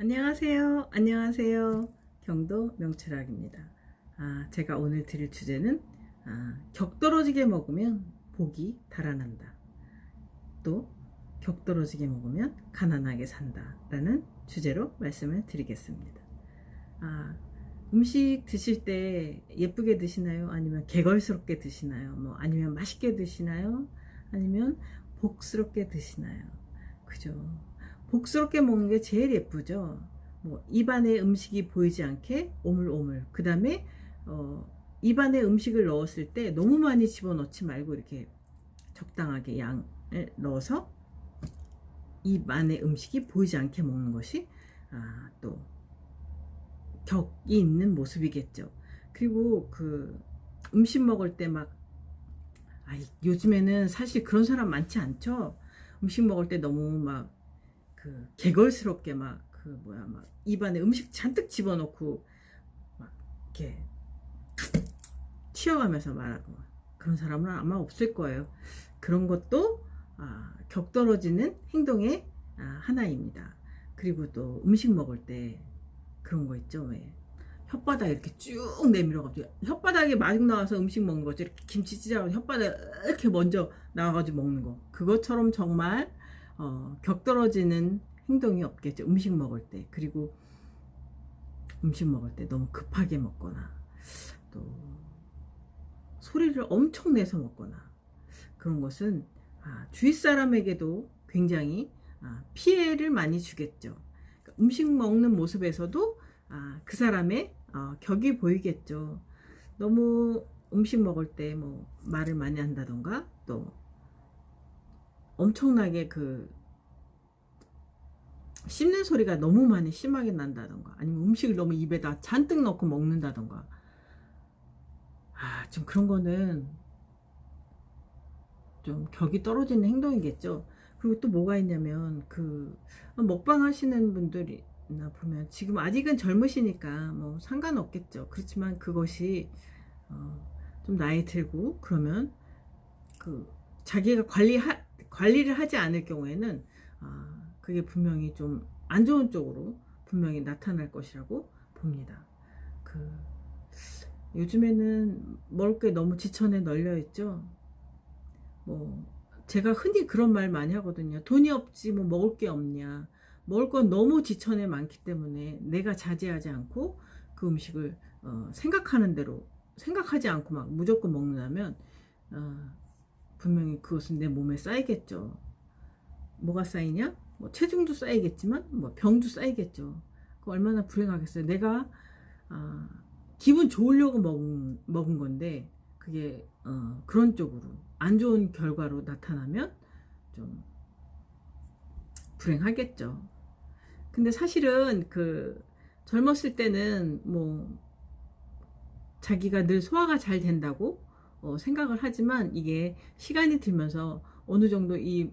안녕하세요. 안녕하세요. 경도 명철학입니다. 아, 제가 오늘 드릴 주제는 아, 격떨어지게 먹으면 복이 달아난다. 또 격떨어지게 먹으면 가난하게 산다라는 주제로 말씀을 드리겠습니다. 아, 음식 드실 때 예쁘게 드시나요? 아니면 개걸스럽게 드시나요? 뭐 아니면 맛있게 드시나요? 아니면 복스럽게 드시나요? 그죠? 복스럽게 먹는 게 제일 예쁘죠. 뭐 입안에 음식이 보이지 않게 오물오물. 그 다음에 어, 입안에 음식을 넣었을 때 너무 많이 집어넣지 말고 이렇게 적당하게 양을 넣어서 입 안에 음식이 보이지 않게 먹는 것이 아, 또 격이 있는 모습이겠죠. 그리고 그 음식 먹을 때막 아, 요즘에는 사실 그런 사람 많지 않죠. 음식 먹을 때 너무 막 그 개걸스럽게 막 그 뭐야 막 입안에 음식 잔뜩 집어넣고 막 이렇게 튀어가면서 말하고 그런 사람은 아마 없을 거예요. 그런 것도 아, 격떨어지는 행동의 아, 하나입니다. 그리고 또 음식 먹을 때 그런 거 있죠. 왜 혓바닥 이렇게 쭉 내밀어가지고 혓바닥에 마중 나와서 음식 먹는 거죠. 이렇게 김치 찢어가지고 혓바닥 이렇게 먼저 나와가지고 먹는 거. 그것처럼 정말 어, 격떨어지는 행동이 없겠죠. 음식 먹을 때. 그리고 음식 먹을 때 너무 급하게 먹거나 또 소리를 엄청 내서 먹거나 그런 것은 아, 주위 사람에게도 굉장히 아, 피해를 많이 주겠죠. 그러니까 음식 먹는 모습에서도 아, 그 사람의 어, 격이 보이겠죠. 너무 음식 먹을 때 뭐 말을 많이 한다던가 또 엄청나게 그 씹는 소리가 너무 많이 심하게 난다던가 아니면 음식을 너무 입에다 잔뜩 넣고 먹는다던가. 아 좀 그런 거는 좀 격이 떨어지는 행동이겠죠. 그리고 또 뭐가 있냐면 그 먹방 하시는 분들이나 보면 지금 아직은 젊으시니까 뭐 상관없겠죠. 그렇지만 그것이 어, 좀 나이 들고 그러면 그 자기가 관리 관리를 하지 않을 경우에는 아, 그게 분명히 좀 안 좋은 쪽으로 분명히 나타날 것이라고 봅니다. 그 요즘에는 먹을 게 너무 지천에 널려 있죠. 뭐 제가 흔히 그런 말 많이 하거든요. 돈이 없지 뭐 먹을 게 없냐. 먹을 건 너무 지천에 많기 때문에 내가 자제하지 않고 그 음식을 어, 생각하는 대로 생각하지 않고 막 무조건 먹는다면 어, 분명히 그것은 내 몸에 쌓이겠죠. 뭐가 쌓이냐? 뭐 체중도 쌓이겠지만 뭐 병도 쌓이겠죠. 그 얼마나 불행하겠어요. 내가 아, 기분 좋으려고 먹은, 먹은 건데 그게 어, 그런 쪽으로 안 좋은 결과로 나타나면 좀 불행하겠죠. 근데 사실은 그 젊었을 때는 뭐 자기가 늘 소화가 잘 된다고 어, 생각을 하지만 이게 시간이 들면서 어느 정도 이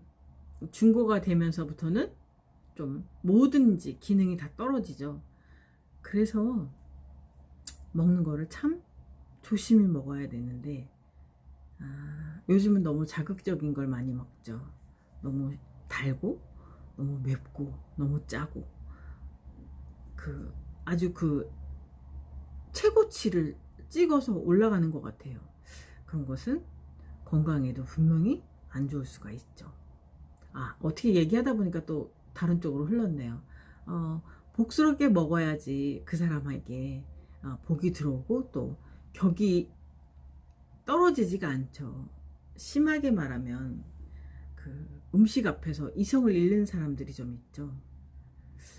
중고가 되면서부터는 좀 뭐든지 기능이 다 떨어지죠. 그래서 먹는 거를 참 조심히 먹어야 되는데 아, 요즘은 너무 자극적인 걸 많이 먹죠. 너무 달고 너무 맵고 너무 짜고 그 아주 그 최고치를 찍어서 올라가는 것 같아요. 그런 것은 건강에도 분명히 안 좋을 수가 있죠. 아, 어떻게 얘기하다 보니까 또 다른 쪽으로 흘렀네요. 어, 복스럽게 먹어야지 그 사람에게 어, 복이 들어오고 또 격이 떨어지지가 않죠. 심하게 말하면 그 음식 앞에서 이성을 잃는 사람들이 좀 있죠.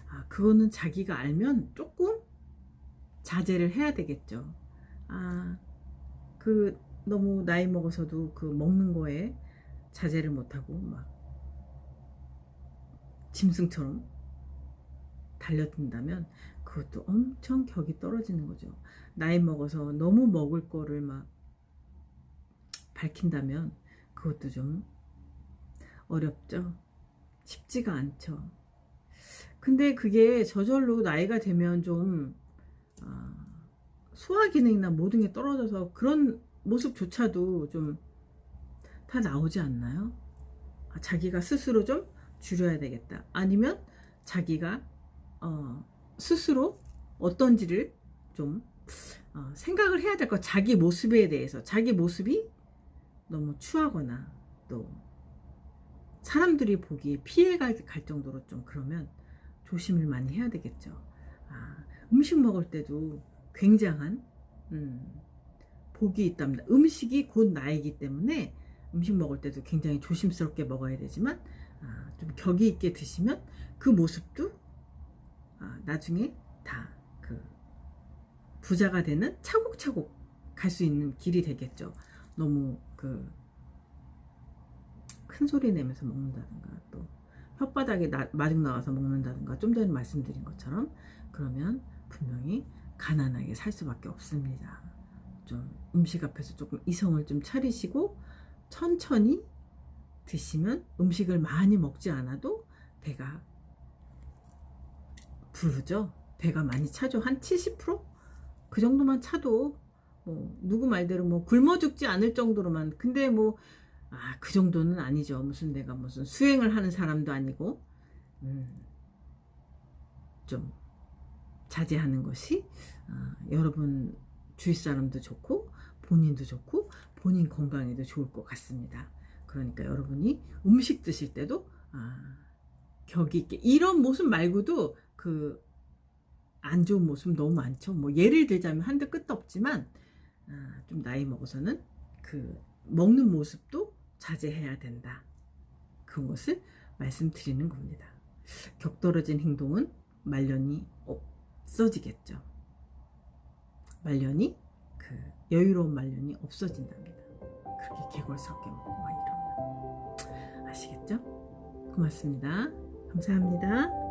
아, 그거는 자기가 알면 조금 자제를 해야 되겠죠. 아, 그 너무 나이 먹어서도 그 먹는 거에 자제를 못하고 막 짐승처럼 달려든다면 그것도 엄청 격이 떨어지는 거죠. 나이 먹어서 너무 먹을 거를 막 밝힌다면 그것도 좀 어렵죠. 쉽지가 않죠. 근데 그게 저절로 나이가 되면 좀 아, 소화 기능이나 모든 게 떨어져서 그런 모습조차도 좀 다 나오지 않나요? 아, 자기가 스스로 좀 줄여야 되겠다. 아니면 자기가 어, 스스로 어떤지를 좀 어, 생각을 해야 될 것. 자기 모습에 대해서 자기 모습이 너무 추하거나 또 사람들이 보기에 피해갈 갈 정도로 좀 그러면 조심을 많이 해야 되겠죠. 아, 음식 먹을 때도 굉장한 음, 복이 있답니다. 음식이 곧 나이기 때문에 음식 먹을 때도 굉장히 조심스럽게 먹어야 되지만 아, 좀 격이 있게 드시면 그 모습도 아, 나중에 다 그 부자가 되는 차곡차곡 갈 수 있는 길이 되겠죠. 너무 그 큰 소리 내면서 먹는다든가 또 혓바닥에 나, 마중 나와서 먹는다든가 좀 전에 말씀드린 것처럼 그러면 분명히 가난하게 살 수밖에 없습니다. 좀 음식 앞에서 조금 이성을 좀 차리시고 천천히 드시면 음식을 많이 먹지 않아도 배가 부르죠. 배가 많이 차죠. 한 70%? 그 정도만 차도 뭐 누구 말대로 뭐 굶어 죽지 않을 정도로만 근데 뭐 아, 그 정도는 아니죠. 무슨 내가 무슨 수행을 하는 사람도 아니고 음, 좀 자제하는 것이 아, 여러분 주위 사람도 좋고 본인도 좋고 본인 건강에도 좋을 것 같습니다. 그러니까 여러분이 음식 드실 때도 아, 격이 있게 이런 모습 말고도 그 안 좋은 모습 너무 많죠. 뭐 예를 들자면 한도 끝도 없지만 아, 좀 나이 먹어서는 그 먹는 모습도 자제해야 된다. 그것을 말씀드리는 겁니다. 격떨어진 행동은 말년이 없어지겠죠. 말년이 그 여유로운 말년이 없어진답니다. 그렇게 개걸스럽게 먹고 막 이러면 아시겠죠? 고맙습니다. 감사합니다.